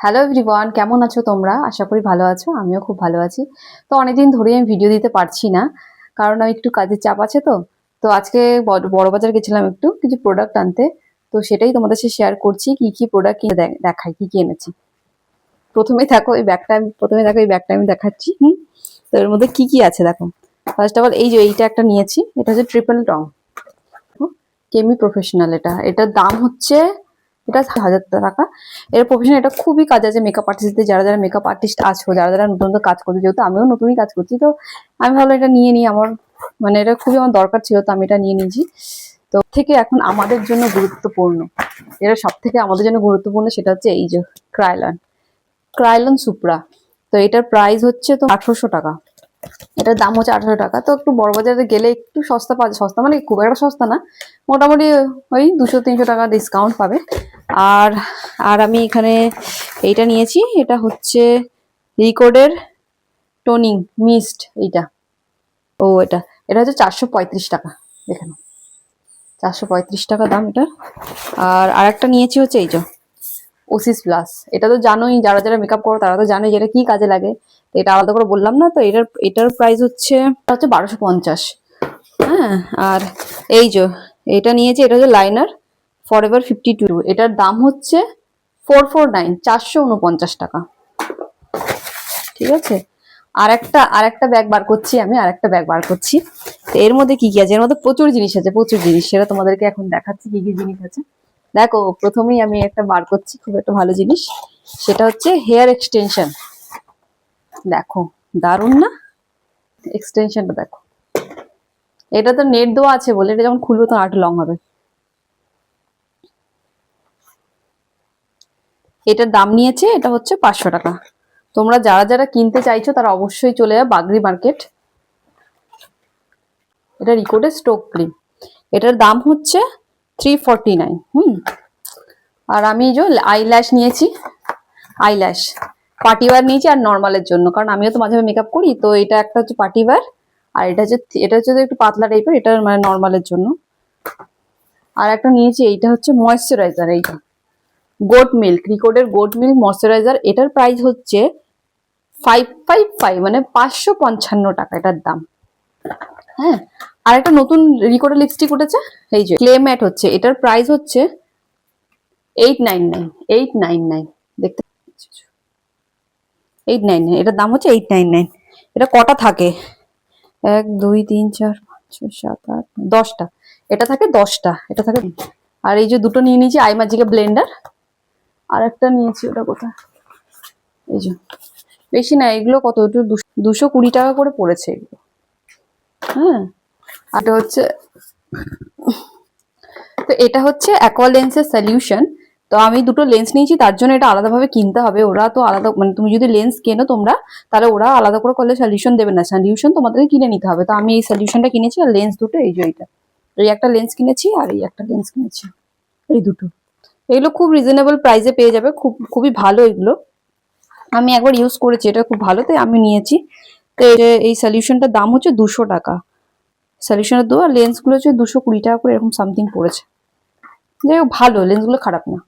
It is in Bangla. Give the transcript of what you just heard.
হ্যালো এভরিওয়ান কেমন আছো তোমরা? আশা করি ভালো আছো, আমিও খুব ভালো আছি। তো অনেকদিন ধরেই আমি ভিডিও দিতে পারছি না, কারণ আমি একটু কাজের চাপ আছে তো। তো আজকে বড়- বড়বাজার গেছিলাম একটু, কিছু প্রোডাক্ট আনতে। তো সেটাই তোমাদের সাথে শেয়ার করছি, কি কি প্রোডাক্ট কিনে দেখাই, কি কি এনেছি। প্রথমে দেখো এই ব্যাগটা আমি, প্রথমে দেখো এই ব্যাগটা আমি দেখাচ্ছি, হুম? তো এর মধ্যে কি কি আছে দেখো। ফার্স্ট অফ অল এই যে এইটা একটা নিয়েছি, এটা হচ্ছে ট্রিপল টং কেমি প্রফেশনাল এটা। এটার দাম হচ্ছে এটা হাজার টাকা। এর প্রফেশন এটা খুবই কাজ আছে মেকআপ আর্টিস্টদের যারা যারা মেকআপ আর্টিস্ট আছো, যারা যারা নতুন নতুন কাজ করছে, যেহেতু আমিও নতুনই কাজ করছি, তো আমি ভাবলাম এটা নিয়ে নিই। আমার মানে এটা খুবই আমার দরকার ছিল, তো আমি এটা নিয়ে নিয়েছি। তো থেকে এখন আমাদের জন্য গুরুত্বপূর্ণ, এটা সব থেকে আমাদের জন্য গুরুত্বপূর্ণ সেটা হচ্ছে এই যে ক্রাইলন ক্রাইলন সুপ্রা তো এটার প্রাইস হচ্ছে তো আঠারোশো টাকা। এটার দাম হচ্ছে আঠারো টাকা। তো একটু বড় বাজারে গেলে একটু সস্তা পাওয়া সস্তা মানে খুব একটা সস্তা না। মোটামুটি ওই দুশো, তিনশো টাকা ডিসকাউন্ট পাবে। আর আর আমি এখানে এইটা নিয়েছি। এটা হচ্ছে রিকোডের টোনিং মিস্ট এইটা। ও, এটা। এটা হচ্ছে চারশো পঁয়ত্রিশ টাকা দেখে চারশো পঁয়ত্রিশ টাকা দাম এটা। আর আরেকটা নিয়েছি হচ্ছে এই যে ওসিস প্লাস এটা তো জানোই, যারা যারা মেকআপ করো তারা তো জানোই যে এটা কি কাজে লাগে। তো এটা আলাদা করে বললাম না, তো এটার এটার প্রাইস হচ্ছে হচ্ছে বারোশো পঞ্চাশ। হ্যাঁ আর এই যে, এটা নিয়েছি, এটা হচ্ছে liner for ever fifty two এটার দাম হচ্ছে ফোর ফোর নাইন চারশো উনপঞ্চাশ টাকা। ঠিক আছে? আর একটা আর একটা ব্যাগ বার করছি আমি আর একটা ব্যাগ বার করছি। তো এর মধ্যে কি কি আছে? এর মধ্যে প্রচুর জিনিস আছে, প্রচুর জিনিস। সেটা তোমাদেরকে এখন দেখাচ্ছি কি কি জিনিস আছে। দেখো, প্রথমেই আমি একটা বার করছি, খুব একটা ভালো জিনিস। সেটা হচ্ছে হেয়ার এক্সটেনশন। দেখো, দারুণ না? এক্সটেনশনটা দেখো। এটা তো নেট দেওয়া আছে বলে, এটা যখন খুলবো তো আট লং হবে। এটার দাম নিয়েছে, এটা হচ্ছে পাঁচশো টাকা। তোমরা যারা যারা কিনতে চাইছো, তারা অবশ্যই চলে যাবে বাগরি মার্কেট। এটা রিকোডের স্টোক ক্রিম এটার দাম হচ্ছে থ্রি ফর্টি নাইন হুম। আর আমি যে আইল্যাশ নিয়েছি। আইল্যাশ পার্টিওয়ার নিয়েছি আর নর্মালের জন্য, কারণ আমিও তো মাঝে মাঝে মেকআপ করি, তো এটা একটা হচ্ছে পার্টিওয়ার আর এটা হচ্ছে এটা হচ্ছে একটু পাতলা টাইপের এটা মানে নর্মালের জন্য। আর একটা নিয়েছি, এইটা হচ্ছে ময়েশ্চারাইজার এইটা। গোট মিল্ক রিকোডের গোট মিল্ক ময়শ্চারাইজার এটার প্রাইস হচ্ছে ফাইভ ফাইভ ফাইভ মানে পাঁচশো পঞ্চান্ন টাকা এটার দাম। হ্যাঁ? আর একটা নতুন রিকোডের লিপস্টিক উঠেছে, এই যে ক্লে ম্যাট হচ্ছে, এটার প্রাইস হচ্ছে eight nine nine eight nine nine দেখতে এইট নাইন নাইন এটার দাম হচ্ছে এইট নাইন নাইন এটা কটা থাকে? এক, দুই, তিন, চার, পাঁচ, ছয়, সাত, আট দশটা, এটা থাকে দশটা, এটা থাকে আর এই যে দুটো নিয়ে নিয়েছি আই ম্যাজিকে ব্লেন্ডার আর একটা নিয়েছি ওটা কোথায়? এই যে, বেশি না, এগুলো কত? একটু দুশো কুড়ি টাকা করে পড়েছে এগুলো। হ্যাঁ? এটা হচ্ছে, তো এটা হচ্ছে অ্যাকোয়া লেন্সের সলিউশন তো আমি দুটো লেন্স নিয়েছি, তার জন্য এটা আলাদাভাবে কিনতে হবে। ওরা তো আলাদা মানে তুমি যদি লেন্স কেনো তোমরা, তাহলে ওরা আলাদা করে করলে সলিউশন দেবে না। সলিউশন তোমাদেরকে কিনে নিতে হবে। তো আমি এই সলিউশনটা কিনেছি, আর লেন্স দুটো, এই যে এইটা। এই একটা লেন্স কিনেছি, আর এই একটা লেন্স কিনেছি। এই দুটো। এগুলো খুব রিজনেবল প্রাইসে পেয়ে যাবে। খুব, খুবই ভালো এগুলো। আমি একবার ইউজ করেছি, এটা খুব ভালো। তাই আমি নিয়েছি। তো এই সলিউশনটার দাম হচ্ছে দুশো টাকা। সলিউশনের দেওয়া আর লেন্সগুলো হচ্ছে দুশো কুড়ি টাকা করে এরকম সামথিং পড়েছে। যাই হোক, ভালো লেন্সগুলো খারাপ না।